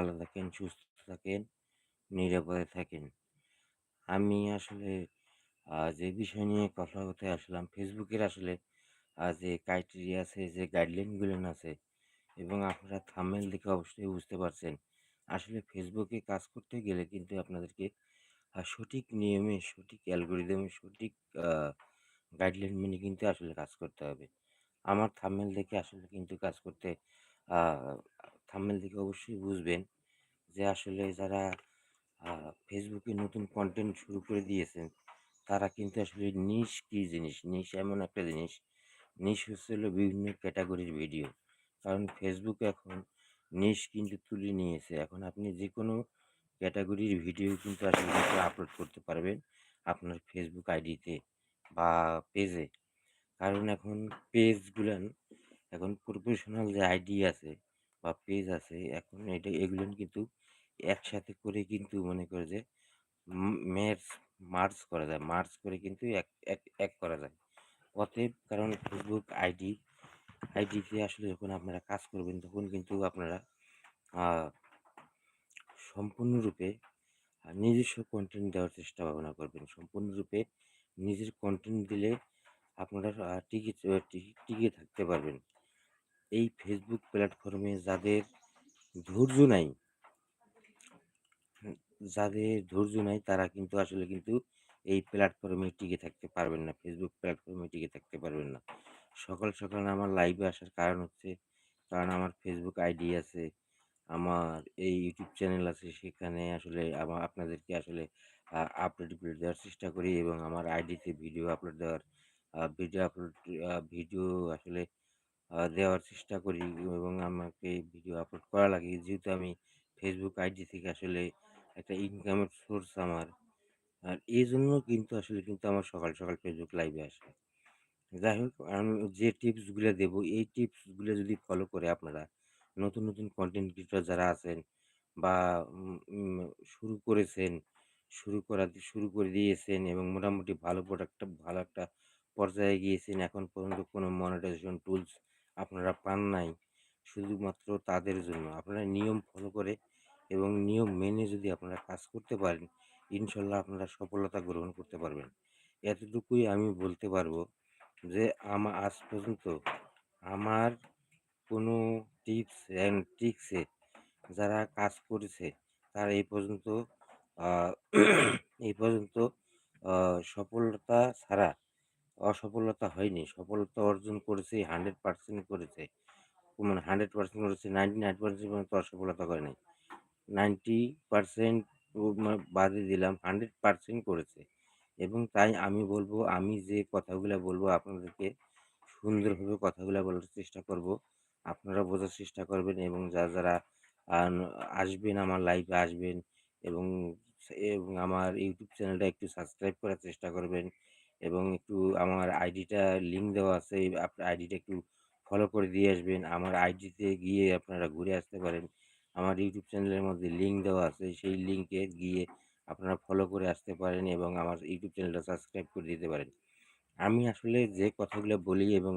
ভালো থাকেন, সুস্থ থাকেন, নিরাপদে থাকেন। আমি আসলে যে বিষয় নিয়ে কথা বলতে আসলাম, ফেসবুকের আসলে যে ক্রাইটেরিয়া আছে, যে গাইডলাইনগুলো আছে এবং আপনারা থাম্বনেল দেখে অবশ্যই বুঝতে পারছেন। আসলে ফেসবুকে কাজ করতে গেলে কিন্তু আপনাদেরকে সঠিক নিয়মে, সঠিক অ্যালগরিদমে, সঠিক গাইডলাইন মেনে কিন্তু আসলে কাজ করতে হবে। আমার থাম্বনেল দেখে আসলে কিন্তু কাজ করতে আ থাম্বনেল দেখে অবশ্যই বুঝবেন যে আসলে যারা ফেসবুকে নতুন কন্টেন্ট শুরু করে দিয়েছেন, তারা কিন্তু আসলে নিশ কি জিনিস? নিশ এমন একটা জিনিস, নিশ হচ্ছে হলো বিভিন্ন ক্যাটাগরির ভিডিও। কারণ ফেসবুক এখন নিশ কিন্তু তুলে নিয়েছে। এখন আপনি যে কোনো ক্যাটাগরির ভিডিও কিন্তু আসলে আপলোড করতে পারবেন আপনার ফেসবুক আইডিতে বা পেজে। কারণ এখন পেজগুলান এখন প্রফেশনাল যে আইডি আছে বা পেজ আছে, এখন এটা এগুলো কিন্তু একসাথে করে কিন্তু মনে করে যে উম মের্জ করা যায়। মার্জ করে কিন্তু এক এক এক করা যায়। অতএব কারণ ফেসবুক আইডি আইডিতে আসলে যখন আপনারা কাজ করবেন, তখন কিন্তু আপনারা সম্পূর্ণরূপে নিজস্ব কন্টেন্ট দেওয়ার চেষ্টা ভাবনা করবেন। সম্পূর্ণরূপে নিজের কনটেন্ট দিলে আপনারা টিকে টিকে থাকতে পারবেন। এই ফেসবুক প্ল্যাটফর্মে যাদের ধৈর্য নাই যাদের ধৈর্য নাই তারা কিন্তু আসলে কিন্তু এই প্ল্যাটফর্মে টিকে থাকতে পারবেন না। ফেসবুক প্ল্যাটফর্মে টিকে থাকতে পারবেন না। সকাল, সকাল আমার লাইভে আসার কারণ হচ্ছে, কারণ আমার ফেসবুক আইডি আছে, আমার এই ইউটিউব চ্যানেল আছে, সেখানে আসলে আমার আপনাদেরকে আসলে আ আপডেটগুলো দেওয়ার চেষ্টা করি এবং আমার আইডিতে ভিডিও আপলোড দেওয়ার ভিডিও আপলোড ভিডিও আসলে দেওয়ার চেষ্টা করি এবং আমাকে ভিডিও আপলোড করা লাগে। যেহেতু আমি ফেসবুক আইডি থেকে আসলে একটা ইনকামের সোর্স আমার। আর এই জন্য কিন্তু আসলে কিন্তু আমার সকাল, সকাল ফেসবুক লাইভে আসা। যাই হোক আমি যে টিপসগুলো দেবো, এই টিপসগুলো যদি ফলো করে আপনারা নতুন, নতুন কনটেন্ট ক্রিয়েটর যারা আছেন বা শুরু করেছেন, শুরু করা শুরু করে দিয়েছেন এবং মোটামুটি ভালো প্রোডাক্টটা ভালো একটা পর্যায়ে গিয়েছেন। এখন পর্যন্ত কোনো মনিটাইজেশন টুলস আপনারা পান নাই। শুধুমাত্র তাদের জন্য। আপনারা নিয়ম ফলো করে এবং নিয়ম মেনে যদি আপনারা কাজ করতে পারেন, ইনশাল্লাহ আপনারা সফলতা গ্রহণ করতে পারবেন। এতটুকুই আমি বলতে পারব যে আমা আজ পর্যন্ত আমার কোনো টিপস অ্যান্ড ট্রিক্সে যারা কাজ করেছে, তারা এই পর্যন্ত এই পর্যন্ত সফলতা ছাড়া অসফলতা হয়নি। সফলতা অর্জন করেছে 100% করেছে। মানে 100% করেছে 99% পর্যন্ত অসফলতা করে নাই। 90% ও মা দিলাম 100% করেছে। এবং তাই আমি বলব, আমি যে কথাগুলো বলব আপনাদেরকে সুন্দরভাবে কথাগুলো বলার চেষ্টা করব। আপনারা বোঝার চেষ্টা করবেন এবং যা যারা আসবেন আমার লাইভে আসবেন এবং এবং আমার ইউটিউব চ্যানেলটা একটু সাবস্ক্রাইব করার চেষ্টা করবেন এবং একটু আমার আইডিটা লিঙ্ক দেওয়া আছে। আপনার আইডিটা একটু ফলো করে দিয়ে আসবেন। আমার আইডিতে গিয়ে আপনারা ঘুরে আসতে পারেন। আমার ইউটিউব চ্যানেলের মধ্যে লিঙ্ক দেওয়া আছে। সেই লিঙ্কে গিয়ে আপনারা ফলো করে আসতে পারেন এবং আমার ইউটিউব চ্যানেলটা সাবস্ক্রাইব করে দিতে পারেন। আমি আসলে যে কথাগুলো বলি এবং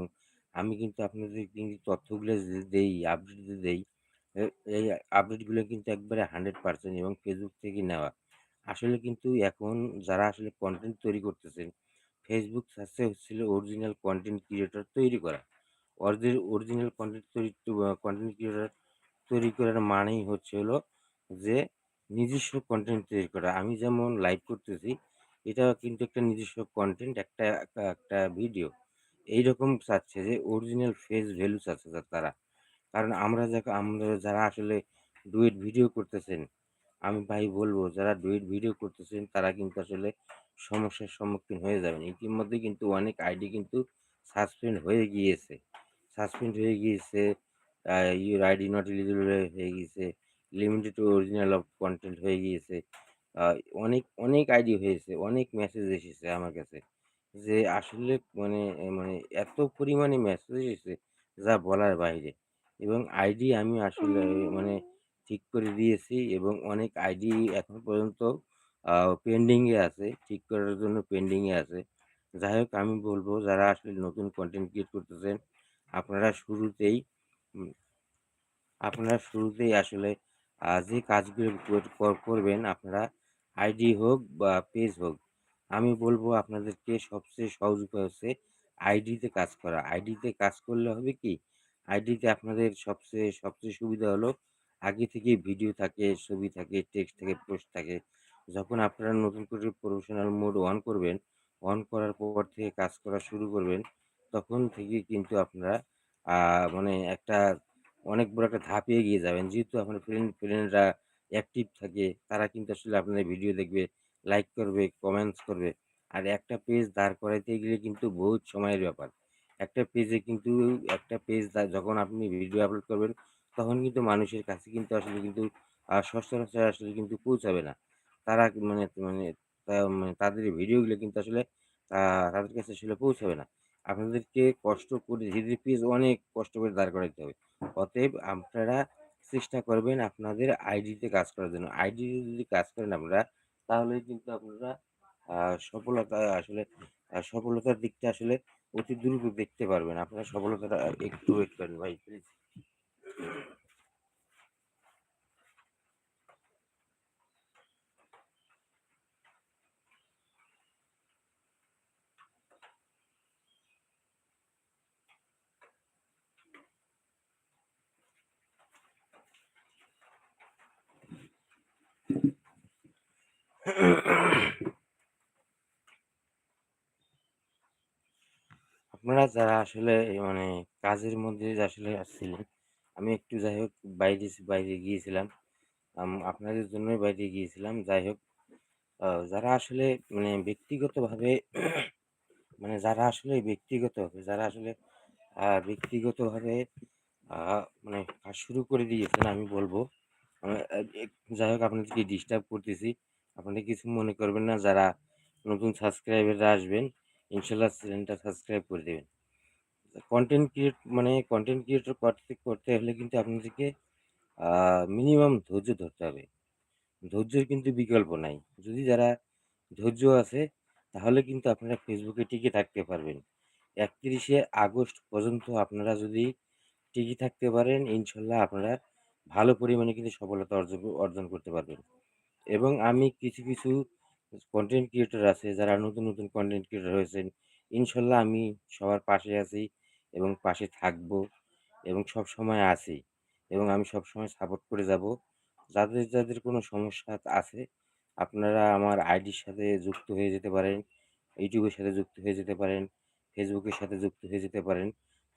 আমি কিন্তু আপনাদের কিন্তু তথ্যগুলো দেই, আপডেট দেই, এই আপডেটগুলো কিন্তু একবারে 100% এবং ফেসবুক থেকে নেওয়া। আসলে কিন্তু এখন যারা আসলে কন্টেন্ট তৈরি করতেছেন, ফেসবুক সার্চে হচ্ছিল অরিজিনাল কন্টেন্ট ক্রিয়েটর তৈরি করা। অরজি অরিজিনাল কনটেন্ট তৈরি টু আ ক্রিয়েটর তৈরি করার মানেই হচ্ছে হলো যে নিজস্ব কন্টেন্ট তৈরি করা। আমি যেমন লাইভ করতেছি, এটা কিন্তু একটা নিজস্ব কন্টেন্ট একটা একটা ভিডিও। এইরকম চাচ্ছে যে অরিজিনাল ফেস ভ্যালু চাচ্ছে তারা। কারণ আমরা যাকে আমরা যারা আসলে ডুয়েট ভিডিও করতেছেন, আমি ভাই বলব যারা ডুয়েট ভিডিও করতেছেন তারা কিন্তু আসলে সমস্যার সম্মুখীন হয়ে যাবেন। ইতিমধ্যে কিন্তু অনেক আইডি কিন্তু সাসপেন্ড হয়ে গিয়েছে। সাসপেন্ড হয়ে গিয়েছে, ইউর আইডি নট এলিজিবল হয়ে গিয়েছে, limited to original of content হয়ে গিয়েছে। অনেক, অনেক আইডি হয়েছে, অনেক মেসেজ এসেছে আমার কাছে। যে আসলে মানে মানে এত পরিমাণে মেসেজ এসেছে যা বলার বাইরে। এবং আইডি আমি আসলে মানে ঠিক করে দিয়েছি এবং অনেক আইডি এখন পর্যন্ত আ পেন্ডিং এ আছে। ঠিক করার জন্য পেন্ডিং এ আছে। যাই হোক আমি বলব যারা আসলে নতুন কনটেন্ট ক্রিয়েট করতেছেন, আপনারা শুরুতেই আপনারা শুরুতেই আসলে যে কাজগুলো কর কর করবেন আপনারা আইডি হোক বা পেজ হোক, আমি বলব আপনাদেরকে সবচেয়ে সহজ উপায় হচ্ছে আইডিতে কাজ করা। আইডিতে কাজ করলে হবে কি? আইডিতে আপনাদের সবচেয়ে সবচেয়ে সুবিধা হলো আগে থেকে ভিডিও থাকে, ছবি থাকে, টেক্সট থাকে, পোস্ট থাকে। যখন আপনারা নতুন করে প্রফেশনাল মোড অন করবেন, অন করার পর থেকে কাজ করা শুরু করবেন, তখন থেকেই কিন্তু আপনারা মানে একটা অনেক বড় একটা ধাপে এগিয়ে যাবেন। যেহেতু আপনার ফ্রেন্ড ফ্রেন্ডরা অ্যাক্টিভ থাকে, তারা কিন্তু আসলে আপনাদের ভিডিও দেখবে, লাইক করবে, কমেন্টস করবে। আর একটা পেজ দাঁড় করাইতে গেলে কিন্তু বহুত সময়ের ব্যাপার। একটা পেজে কিন্তু একটা পেজ যখন আপনি ভিডিও আপলোড করবেন, তখন কিন্তু মানুষের কাছে কিন্তু আসলে কিন্তু সচরাচর আসলে কিন্তু পৌঁছাবে না। তারা মানে মানে মানে তাদের ভিডিওগুলো কিন্তু আসলে তাদের কাছে আসলে পৌঁছাবে না। আপনাদেরকে কষ্ট করে ধীরে ধীরে পেজ অনেক কষ্ট করে দাঁড় করাইতে হবে। অতএব আপনারা চেষ্টা করবেন আপনাদের আইডিতে কাজ করার জন্য। আইডিতে যদি কাজ করেন আপনারা, তাহলে কিন্তু আপনারা সফলতা আসলে সফলতার দিকটা আসলে অতি দ্রুত দেখতে পারবেন। আপনারা সফলতাটা একটু ওয়েট করেন ভাই প্লিজ। আপনারা যারা আসলে মানে কাজের মধ্যে আসলে আসছিলেন, আমি একটু যাই হোক বাইরে বাইরে গিয়েছিলাম। আপনাদের জন্যই বাইরে গিয়েছিলাম। যাই হোক যারা আসলে মানে ব্যক্তিগতভাবে মানে যারা আসলে ব্যক্তিগতভাবে, যারা আসলে ব্যক্তিগতভাবে মানে কাজ শুরু করে দিয়েছেন, আমি বলব। যাই হোক, আপনাদেরকে ডিস্টার্ব করতেছি। আপনারা কিছু মনে করবেন না। যারা নতুন সাবস্ক্রাইবাররা আসবেন, ইনশাল্লাহ চ্যানেলটা সাবস্ক্রাইব করে দেবেন। কনটেন্ট ক্রিয়েট মানে কনটেন্ট ক্রিয়েটর করতে করতে হলে কিন্তু আপনাদেরকে মিনিমাম ধৈর্য ধরতে হবে। ধৈর্যের কিন্তু বিকল্প নাই। যদি যারা ধৈর্য আছে তাহলে কিন্তু আপনারা ফেসবুকে টিকে থাকতে পারবেন। ৩১ শে আগস্ট পর্যন্ত আপনারা যদি টিকে থাকতে পারেন, ইনশাল্লাহ আপনারা ভালো পরিমাণে কিন্তু সফলতা অর্জন অর্জন করতে পারবেন। এবং আমি কিছু, কিছু কন্টেন্ট ক্রিয়েটর আছে যারা নতুন, নতুন কন্টেন্ট ক্রিয়েটর হয়েছেন। ইনশাল্লাহ আমি সবার পাশে আছি এবং পাশে থাকব এবং সবসময় আছি এবং আমি সবসময় সাপোর্ট করে যাব। যাদের, যাদের কোনো সমস্যা আছে আপনারা আমার আইডির সাথে যুক্ত হয়ে যেতে পারেন। ইউটিউবের সাথে যুক্ত হয়ে যেতে পারেন। ফেসবুকের সাথে যুক্ত হয়ে যেতে পারেন।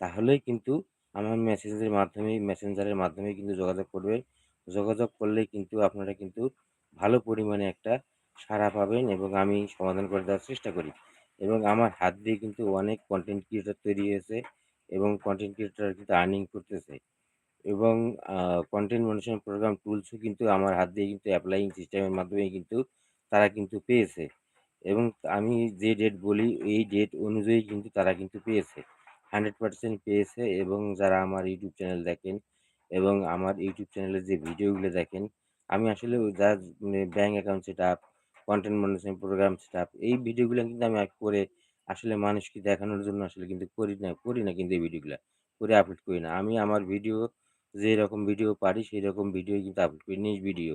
তাহলেই কিন্তু আমার মেসেজের মাধ্যমেই মেসেঞ্জারের মাধ্যমে কিন্তু যোগাযোগ করবেন। যোগাযোগ করলেই কিন্তু আপনারা কিন্তু ভালো পরিমাণে একটা সাড়া পাবেন এবং আমি সমাধান করে দেওয়ার চেষ্টা করি। এবং আমার হাত দিয়ে কিন্তু অনেক কন্টেন্ট ক্রিয়েটর তৈরি হয়েছে এবং কনটেন্ট ক্রিয়েটররা কিন্তু আর্নিং করতেছে। এবং কনটেন্ট মনিটরিং প্রোগ্রাম টুলসও কিন্তু আমার হাত দিয়ে কিন্তু অ্যাপ্লাইং সিস্টেমের মাধ্যমে কিন্তু তারা কিন্তু পেয়েছে। এবং আমি যে ডেট বলি এই ডেট অনুযায়ী কিন্তু তারা কিন্তু পেয়েছে। 100% পেয়েছে এবং যারা আমার ইউটিউব চ্যানেল দেখেন এবং আমার ইউটিউব চ্যানেলের যে ভিডিওগুলো দেখেন, আমি আসলে যা মানে bank account setup, content monitoring program setup এই ভিডিওগুলো কিন্তু আমি করে আসলে মানুষকে দেখানোর জন্য আসলে কিন্তু করি না করি না কিন্তু এই ভিডিওগুলো করে আপলোড করি না। আমি আমার ভিডিও যেরকম ভিডিও পারি সেই রকম ভিডিও কিন্তু আপলোড করি। নিজ ভিডিও।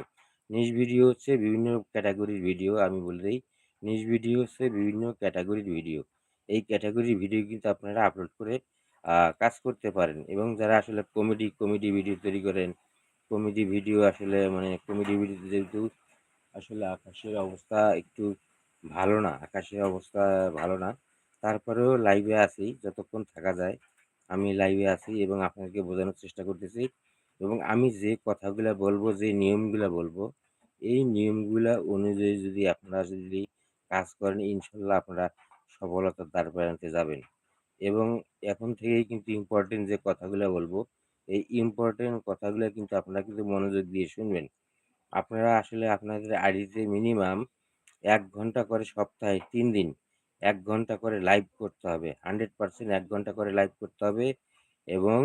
নিজ ভিডিও হচ্ছে বিভিন্ন ক্যাটাগরির ভিডিও আমি বলে দিই নিজ ভিডিও হচ্ছে বিভিন্ন ক্যাটাগরির ভিডিও। এই ক্যাটাগরির ভিডিও কিন্তু আপনারা আপলোড করে কাজ করতে পারেন এবং যারা আসলে কমেডি, কমেডি ভিডিও তৈরি করেন, কমেডি ভিডিও আসলে মানে কমেডি ভিডিওতে যেহেতু আসলে আকাশের অবস্থা একটু ভালো না। আকাশের অবস্থা ভালো না। তারপরেও লাইভে আছি যতক্ষণ থাকা যায়। আমি লাইভে আছি এবং আপনাদেরকে বোঝানোর চেষ্টা করতেছি এবং আমি যে কথাগুলো বলব, যে নিয়মগুলো বলব, এই নিয়মগুলা অনুযায়ী যদি আপনারা যদি কাজ করেন ইনশাল্লাহ আপনারা সফলতার দ্বার দ্বারপ্রান্তে যাবেন। এবং এখন থেকেই কিন্তু ইম্পোর্টেন্ট যে কথাগুলো বলব, এই ইম্পোর্টেন্ট কথাগুলো কিন্তু আপনারা কিন্তু মনোযোগ দিয়ে শুনবেন। আপনারা আসলে আপনাদের আইডিতে মিনিমাম এক ঘণ্টা করে সপ্তাহে তিন দিন এক ঘণ্টা করে লাইভ করতে হবে। 100% ১ ঘণ্টা করে লাইভ করতে হবে এবং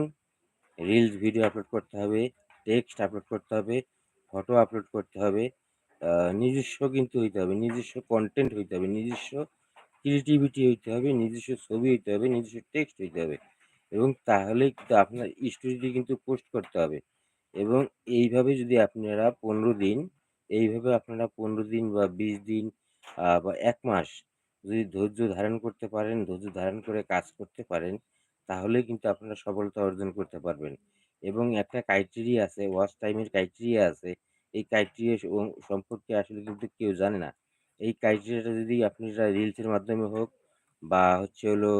রিলস ভিডিও আপলোড করতে হবে, টেক্সট আপলোড করতে হবে, ফটো আপলোড করতে হবে। নিজস্ব কিন্তু হইতে হবে। নিজস্ব কন্টেন্ট হইতে হবে। নিজস্ব ক্রিয়েটিভিটি হইতে হবে, নিজস্ব ছবি হইতে হবে, নিজস্ব টেক্সট হইতে হবে এবং তাহলেই কিন্তু আপনার স্টোরিতে কিন্তু পোস্ট করতে হবে এবং এইভাবে যদি আপনারা ১৫ দিন এইভাবে আপনারা ১৫ দিন বা ২০ দিন বা এক মাস যদি ধৈর্য ধারণ করতে পারেন, ধৈর্য ধারণ করে কাজ করতে পারেন, তাহলেই কিন্তু আপনারা সফলতা অর্জন করতে পারবেন। এবং একটা ক্রাইটেরিয়া আছে, ওয়াচ টাইমের ক্রাইটেরিয়া আছে। এই ক্রাইটেরিয়া সম্পর্কে আসলে কিন্তু কেউ জানে না। এই ক্রাইটেরিয়াটা যদি আপনারা রিলসের মাধ্যমে হোক বা হচ্ছে হলো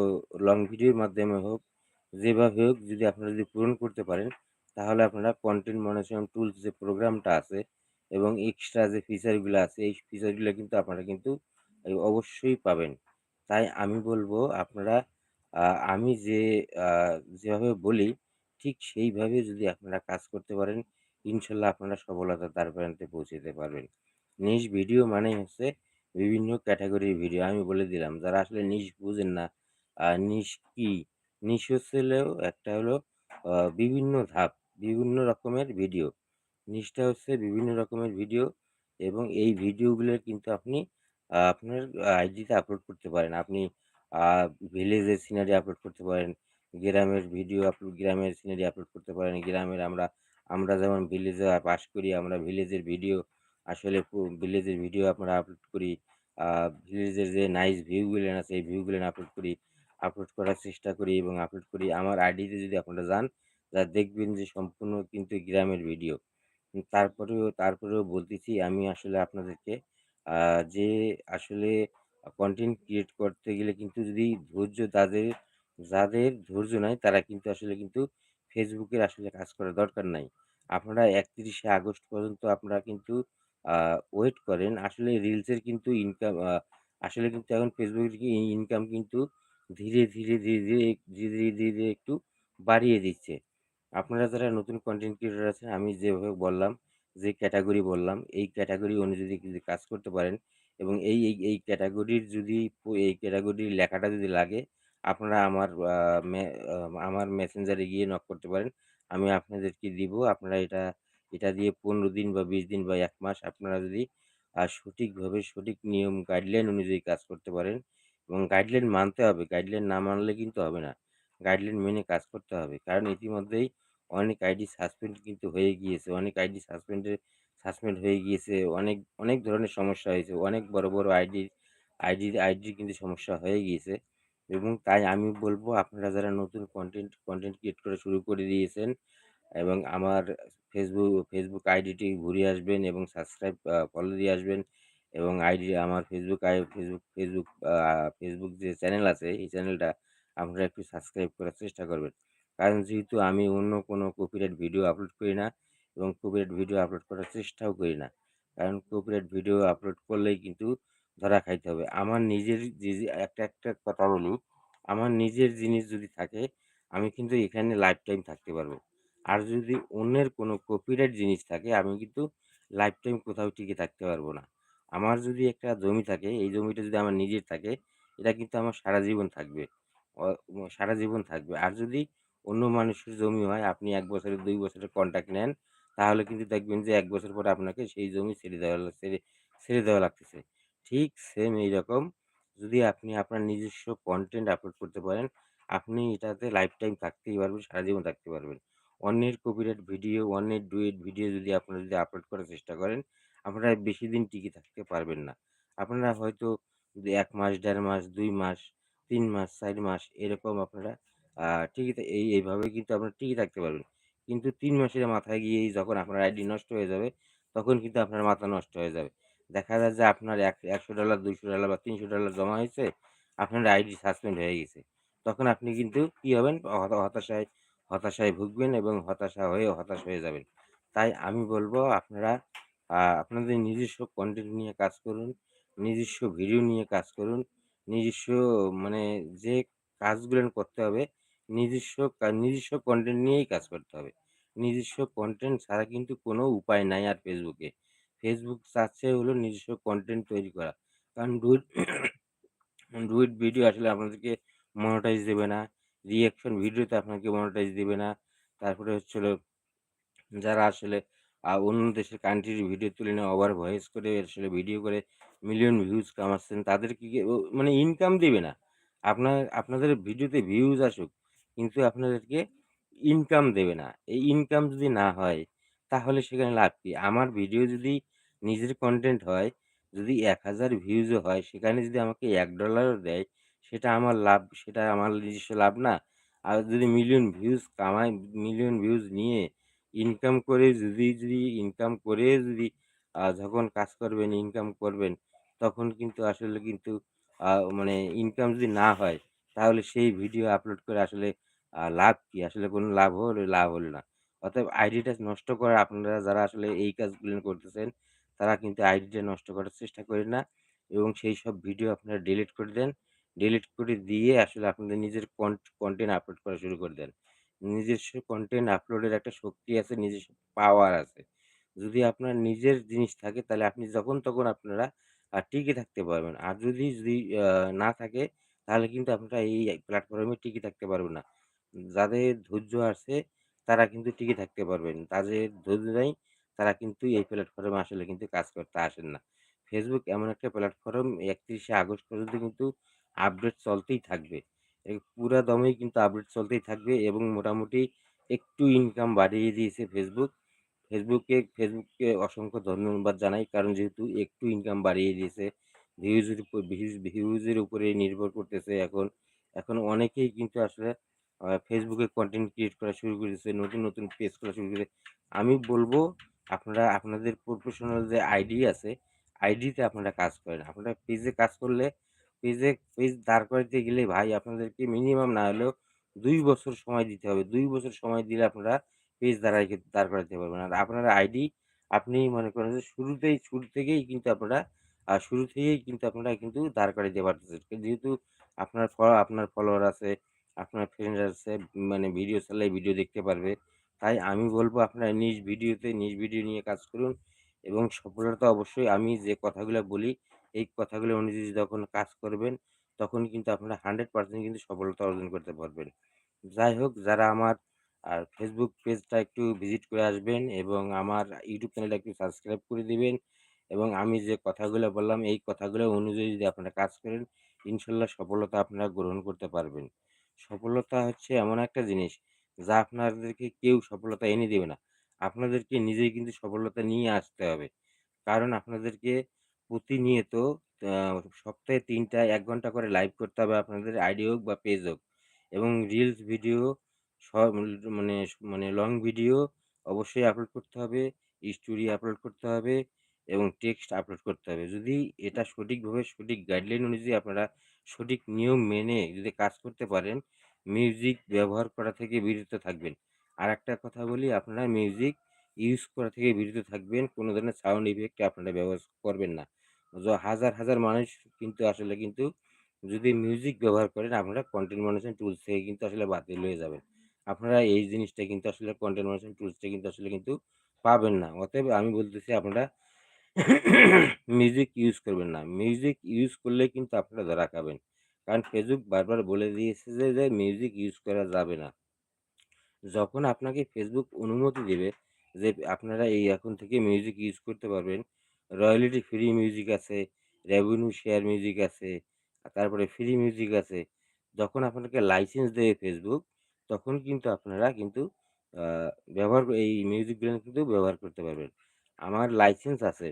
লং ভিডিওর মাধ্যমে হোক, যেভাবে হোক যদি আপনারা যদি পূরণ করতে পারেন, তাহলে আপনারা কন্টেন্ট মনিটরিং টুলস যে প্রোগ্রামটা আছে এবং এক্সট্রা যে ফিচারগুলো আছে, এই ফিচারগুলো কিন্তু আপনারা কিন্তু অবশ্যই পাবেন। তাই আমি বলব আপনারা আমি যে যেভাবে বলি ঠিক সেইভাবে যদি আপনারা কাজ করতে পারেন, ইনশাল্লাহ আপনারা সফলতার দ্বারপ্রান্তে পৌঁছাতে পারবেন। নিজ ভিডিও মানেই হচ্ছে বিভিন্ন ক্যাটেগরির ভিডিও। আমি বলে দিলাম যারা আসলে নিজ বুঝেন না, নিজ কি? নিশ হলো একটা হলো বিভিন্ন ধাপ, বিভিন্ন রকমের ভিডিও। নিশটা হচ্ছে বিভিন্ন রকমের ভিডিও এবং এই ভিডিওগুলো কিন্তু আপনি আপনার আইডিতে আপলোড করতে পারেন। আপনি ভিলেজের সিনারি আপলোড করতে পারেন, গ্রামের ভিডিও আপলোড গ্রামের সিনারি আপলোড করতে পারেন। গ্রামের আমরা আমরা যেমন ভিলেজে বাস করি, আমরা ভিলেজের ভিডিও আসলে ভিলেজের ভিডিও আমরা আপলোড করি। ভিলেজের যে নাইস ভিউ গুলেন আছে, এই ভিউ গুলেন আপলোড করি। আপলোড করার চেষ্টা করি এবং আপলোড করি। আমার আইডিতে যদি আপনারা যান, যা দেখবেন যে সম্পূর্ণ কিন্তু গ্রামের ভিডিও। তারপরেও তারপরেও বলতেছি আমি আসলে আপনাদেরকে যে আসলে কন্টেন্ট ক্রিয়েট করতে গেলে কিন্তু যদি ধৈর্য তাদের যাদের ধৈর্য নাই তারা কিন্তু আসলে কিন্তু ফেসবুকের আসলে কাজ করার দরকার নাই। আপনারা ৩১ শে আগস্ট পর্যন্ত আপনারা কিন্তু ওয়েট করেন। আসলে রিলসের কিন্তু ইনকাম আসলে কিন্তু এখন এর ইনকাম কিন্তু ধীরে, ধীরে, ধীরে, ধীরে, ধীরে, ধীরে, ধীরে, ধীরে একটু বাড়িয়ে দিচ্ছে। আপনারা যারা নতুন কন্টেন্ট ক্রিয়েটর আছেন আমি যেভাবে বললাম, যে ক্যাটাগরি বললাম, এই ক্যাটাগরি অনুযায়ী যদি কাজ করতে পারেন এবং এই, এই, এই ক্যাটেগরির যদি এই ক্যাটাগরির লেখাটা যদি লাগে, আপনারা আমার আমার মেসেঞ্জারে গিয়ে নক করতে পারেন। আমি আপনাদেরকে দিব। আপনারা এটা এটা দিয়ে ১৫ দিন বা ২০ দিন বা এক মাস আপনারা যদি সঠিকভাবে সঠিক নিয়ম গাইডলাইন অনুযায়ী কাজ করতে পারেন এবং গাইডলাইন মানতে হবে। গাইডলাইন না মানলে কিন্তু হবে না। গাইডলাইন মেনে কাজ করতে হবে। কারণ ইতিমধ্যেই অনেক আইডি সাসপেন্ড কিন্তু হয়ে গিয়েছে। অনেক আইডি সাসপেন্ডে সাসপেন্ড হয়ে গিয়েছে। অনেক, অনেক ধরনের সমস্যা হয়েছে। অনেক বড়, বড় আইডির আইডির আইডির কিন্তু সমস্যা হয়ে গিয়েছে এবং তাই আমি বলব আপনারা যারা নতুন কনটেন্ট কনটেন্ট ক্রিয়েট করা শুরু করে দিয়েছেন এবং আমার ফেসবুক ফেসবুক আইডিটি ঘুরিয়ে আসবেন এবং সাবস্ক্রাইব ফলো দিয়ে আসবেন এবং আইডি আমার ফেসবুক আই ফেসবুক ফেসবুক ফেসবুক যে চ্যানেল আছে এই চ্যানেলটা আপনারা একটু সাবস্ক্রাইব করার চেষ্টা করবেন। কারণ যেহেতু আমি অন্য কোনো কপিরাইট ভিডিও আপলোড করি না এবং কপিরাইট ভিডিও আপলোড করার চেষ্টাও করি না। কারণ কপিরাইট ভিডিও আপলোড করলেই কিন্তু ধরা খাইতে হবে। আমার নিজের যে, একটা, একটা কথা বলি, আমার নিজের জিনিস যদি থাকে আমি কিন্তু এখানে লাইফ টাইম থাকতে পারব। আর যদি অন্যের কোনো কপিরাইট জিনিস থাকে আমি কিন্তু লাইফ টাইম কোথাও টিকে থাকতে পারব না। আমার যদি একটা জমি থাকে, এই জমিটা যদি আমার নিজের থাকে, এটা কিন্তু আমার সারা জীবন থাকবে। সারা জীবন থাকবে। আর যদি অন্য মানুষের জমি হয়, আপনি এক বছরের দুই বছরের কন্ট্রাক্ট নেন, তাহলে কিন্তু দেখবেন যে এক বছর পরে আপনাকে সেই জমি ছেড়ে দেওয়া লা ছেড়ে ছেড়ে দেওয়া লাগতেছে। ঠিক সেম এইরকম যদি আপনি আপনার নিজস্ব কন্টেন্ট আপলোড করতে পারেন, আপনি এটাতে লাইফ টাইম থাকতেই পারবেন, সারা জীবন থাকতে পারবেন। অন্যের কপিরাইট ভিডিও, অন্যের ডুয়েট ভিডিও যদি আপনারা যদি আপলোড করার চেষ্টা করেন, আপনারা বেশি দিন টিকে থাকতে পারবেন না। আপনারা হয়তো ১ মাস, দেড় মাস, দুই মাস, তিন মাস, চার মাস এরকম আপনারা টিকে এই এইভাবে কিন্তু আপনারা টিকে থাকতে পারবেন। কিন্তু তিন মাসের মাথায় গিয়েই যখন আপনার আইডি নষ্ট হয়ে যাবে, তখন কিন্তু আপনার মাথা নষ্ট হয়ে যাবে। দেখা যায় যে আপনার এক $১০০, $২০০ বা $৩০০ জমা হয়েছে, আপনার আইডি সাসপেন্ড হয়ে গেছে। তখন আপনি কিন্তু কি হবেন? হতাশায় হতাশায় ভুগবেন এবং হতাশা হয়ে হতাশ হয়ে যাবেন। তাই আমি বলব আপনারা আপনাদের নিজস্ব কনটেন্ট নিয়ে কাজ করুন, নিজস্ব ভিডিও নিয়ে কাজ করুন, নিজস্ব মানে যে কাজগুলো করতে হবে, নিজস্ব নিজস্ব কনটেন্ট নিয়েই কাজ করতে হবে। নিজস্ব কন্টেন্ট ছাড়া কিন্তু কোনো উপায় নাই আর ফেসবুকে ফেসবুক চাচ্ছে হলো নিজস্ব কনটেন্ট তৈরি করা। কারণ ডুড ডুইট ভিডিও আসলে আপনাদেরকে মনোটাইজ দেবে না। রিয়াকশন ভিডিওতে আপনাকে মনিটাইজ দেবে না। তারপরে হচ্ছে হলো যারা আসলে আ অন্য দেশের কান্ট্রির ভিডিও তুলে নিয়ে ওভার ভয়েস করে আসলে ভিডিও করে মিলিয়ন ভিউজ কামাচ্ছেন তাদেরকে কি মানে ইনকাম দেবে না। আপনার আপনাদের ভিডিওতে ভিউজ আসুক, কিন্তু আপনাদেরকে ইনকাম দেবে না। এই ইনকাম যদি না হয়, তাহলে সেখানে লাভ কি? আমার ভিডিও যদি নিজের কন্টেন্ট হয়, যদি ১,০০০ ভিউজও হয়, সেখানে যদি আমাকে এক ডলারও দেয়, সেটা আমার লাভ, সেটা আমার নিজস্ব লাভ না? আর যদি মিলিয়ন ভিউজ কামায় মিলিয়ন ভিউজ নিয়ে ইনকাম করে যদি, যদি ইনকাম করে যদি যখন কাজ করবেন, ইনকাম করবেন, তখন কিন্তু আসলে কিন্তু মানে ইনকাম যদি না হয়, তাহলে সেই ভিডিও আপলোড করে আসলে লাভ কি? আসলে কোনো লাভ হলো? লাভ হলো না। অতএব আইডিটা নষ্ট করে আপনারা যারা আসলে এই কাজগুলো করতেছেন, তারা কিন্তু আইডিটা নষ্ট করার চেষ্টা করেন না এবং সেই সব ভিডিও আপনারা ডিলিট করে দেন। ডিলিট করে দিয়ে আসলে আপনাদের নিজের কন্ট কনটেন্ট আপলোড করা শুরু করে দেন। নিজস্ব কনটেন্ট আপলোডের একটা শক্তি আছে, নিজস্ব পাওয়ার আছে। যদি আপনার নিজের জিনিস থাকে তাহলে আপনি যখন তখন আপনারা টিকে থাকতে পারবেন। আর যদি যদি না থাকে তাহলে কিন্তু আপনারা এই প্ল্যাটফর্মে টিকে থাকতে পারবেন না। যাদের ধৈর্য আছে তারা কিন্তু টিকে থাকতে পারবেন। তাদের ধৈর্য নাই তারা কিন্তু এই প্ল্যাটফর্মে আসলে কিন্তু কাজ করতে আসেন না। ফেসবুক এমন একটা প্ল্যাটফর্ম ৩১শে আগস্ট পর্যন্ত কিন্তু আপডেট চলতেই থাকবে। পুরা দমেই কিন্তু আপডেট চলতেই থাকবে এবং মোটামুটি একটু ইনকাম বাড়িয়ে দিয়েছে ফেসবুক ফেসবুকে ফেসবুককে অসংখ্য ধন্যবাদ জানাই। কারণ যেহেতু একটু ইনকাম বাড়িয়ে দিয়েছে। ভিউজের উপর ভিউজ ভিউজের উপরে নির্ভর করতেছে এখন। এখন অনেকেই কিন্তু আসলে ফেসবুকে কন্টেন্ট ক্রিয়েট করা শুরু করেছে। নতুন, নতুন পেজ করা শুরু করেছে আমি বলব আপনারা আপনাদের প্রফেশনাল যে আইডি আছে, আইডিতে আপনারা কাজ করেন। আপনারা পেজে কাজ করলে পেজে পেজ দাঁড় করাইতে গেলে ভাই আপনাদেরকে মিনিমাম না হলেও দুই বছর সময় দিতে হবে। দুই বছর সময় দিলে আপনারা পেজ দাঁড়ায় দাঁড় করাইতে পারবেন। আর আপনার আইডি আপনি মনে করেন যে শুরুতেই শুরু থেকেই কিন্তু আপনারা আর শুরু থেকেই কিন্তু আপনারা কিন্তু দাঁড় করাইতে পারতেছেন। যেহেতু আপনার আপনার ফলোয়ার আছে, আপনার ফ্রেন্ড আছে, মানে ভিডিও চালায় ভিডিও দেখতে পারবে। তাই আমি বলব আপনারা নিজ ভিডিওতে নিজ ভিডিও নিয়ে কাজ করুন এবং সফলতা অবশ্যই আমি যে কথাগুলো বলি, এই কথাগুলো অনুযায়ী যখন কাজ করবেন, তখন কিন্তু আপনারা 100% কিন্তু সফলতা অর্জন করতে পারবেন। যাই হোক যারা আমার আর ফেসবুক পেজটা একটু ভিজিট করে আসবেন এবং আমার ইউটিউব চ্যানেলটা একটু সাবস্ক্রাইব করে দিবেন এবং আমি যে কথাগুলো বললাম এই কথাগুলো অনুযায়ী যদি আপনারা কাজ করেন, ইনশাল্লাহ সফলতা আপনারা গ্রহণ করতে পারবেন। সফলতা হচ্ছে এমন একটা জিনিস যা আপনাদেরকে কেউ সফলতা এনে দেবে না। আপনাদেরকে নিজেই কিন্তু সফলতা নিয়ে আসতে হবে। কারণ আপনাদেরকে প্রতিনিয়ত সপ্তাহে ৩ টা ১ ঘণ্টা করে লাইভ করতে হবে আপনাদের আইডি হোক বা পেজ হোক এবং রিলস ভিডিও স মানে মানে লং ভিডিও অবশ্যই আপলোড করতে হবে, স্টোরি আপলোড করতে হবে এবং টেক্সট আপলোড করতে হবে। যদি এটা সঠিকভাবে সঠিক গাইডলাইন অনুযায়ী আপনারা সঠিক নিয়ম মেনে যদি কাজ করতে পারেন, মিউজিক ব্যবহার করা থেকে বিরত থাকবেন। আরেকটা কথা বলি আপনারা মিউজিক ইউজ করা থেকে বিরত থাকবেন। কোনো ধরনের সাউন্ড ইফেক্ট আপনারা ব্যবহার করবেন না। হাজার, হাজার মানুষ কিন্তু আসলে কিন্তু যদি মিউজিক ব্যবহার করেন আপনারা কন্টেন্ট মনিটাইজেশন টুলস থেকে কিন্তু আসলে বাতিল হয়ে যাবেন। আপনারা এই জিনিসটা কিন্তু আসলে কন্টেন্ট মনিটাইজেশন টুলসটা কিন্তু আসলে কিন্তু পাবেন না। অতএব আমি বলতেছি আপনারা মিউজিক ইউজ করবেন না। মিউজিক ইউজ করলে কিন্তু আপনারা ধরা খাবেন। কারণ ফেসবুক বারবার বলে দিয়েছে যে মিউজিক ইউজ করা যাবে না। যখন আপনাকে ফেসবুক অনুমতি দেবে যে আপনারা এই এখন থেকে মিউজিক ইউজ করতে পারবেন। রয়্যালিটি ফ্রি মিউজিক আছে, রেভিনিউ শেয়ার মিউজিক আছে, তারপরে ফ্রি মিউজিক আছে। যখন আপনাকে লাইসেন্স দেবে ফেসবুক তখন কিন্তু আপনারা কিন্তু ব্যবহার এই মিউজিকগুলো কিন্তু ব্যবহার করতে পারবেন। আমার লাইসেন্স আছে।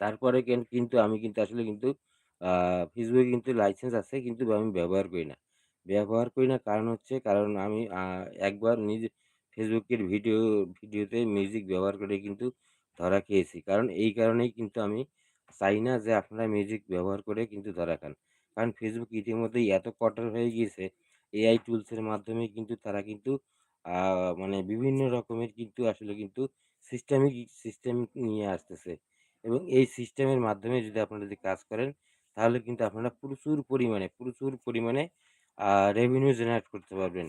তারপরে কেন কিন্তু আমি কিন্তু আসলে কিন্তু ফেসবুকে কিন্তু লাইসেন্স আছে কিন্তু আমি ব্যবহার করি না। ব্যবহার করি না কারণ হচ্ছে কারণ আমি একবার নিজে এর ভিডিও ভিডিওতে মিউজিক ব্যবহার করে কিন্তু ধরা খেয়েছি। কারণ এই কারণেই কিন্তু আমি চাই না যে আপনারা মিউজিক ব্যবহার করে কিন্তু ধরা খান। কারণ ফেসবুক ইতিমধ্যেই এত কঠোর হয়ে গিয়েছে এআই টুলসের মাধ্যমে কিন্তু তারা কিন্তু মানে বিভিন্ন রকমের কিন্তু আসলে কিন্তু সিস্টেমিক সিস্টেম নিয়ে আসতেছে। এবং এই সিস্টেমের মাধ্যমে যদি আপনারা যদি কাজ করেন তাহলে কিন্তু আপনারা প্রচুর পরিমাণে, প্রচুর পরিমাণে রেভিনিউ জেনারেট করতে পারবেন।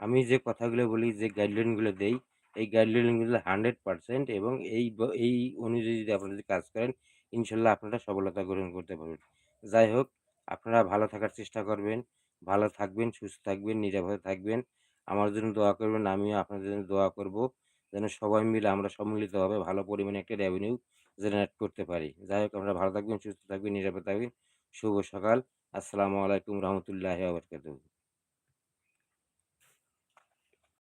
আমি যে কথাগুলো বলি, যে গাইডলাইনগুলো দেই, এই গাইডলাইনগুলো হান্ড্রেড 100% এবং এই এই অনুযায়ী যদি আপনারা যদি কাজ করেন, ইনশাল্লাহ আপনারা সফলতা গ্রহণ করতে পারবেন। যাই হোক, আপনারা ভালো থাকার চেষ্টা করবেন, ভালো থাকবেন, সুস্থ থাকবেন, নিরাপদে থাকবেন। আমার জন্য দোয়া করবেন, আমিও আপনাদের জন্য দোয়া করব। যেন সবাই মিলে আমরা সম্মিলিতভাবে ভালো পরিমাণে একটা রেভিনিউ জেনারেট করতে পারি। যাই হোক, আপনারা ভালো থাকবেন, সুস্থ থাকবেন, নিরাপদে থাকবেন। শুভ সকাল। আসসালামু আলাইকুম রহমতুল্লাহি ওয়া বারাকাতুহু।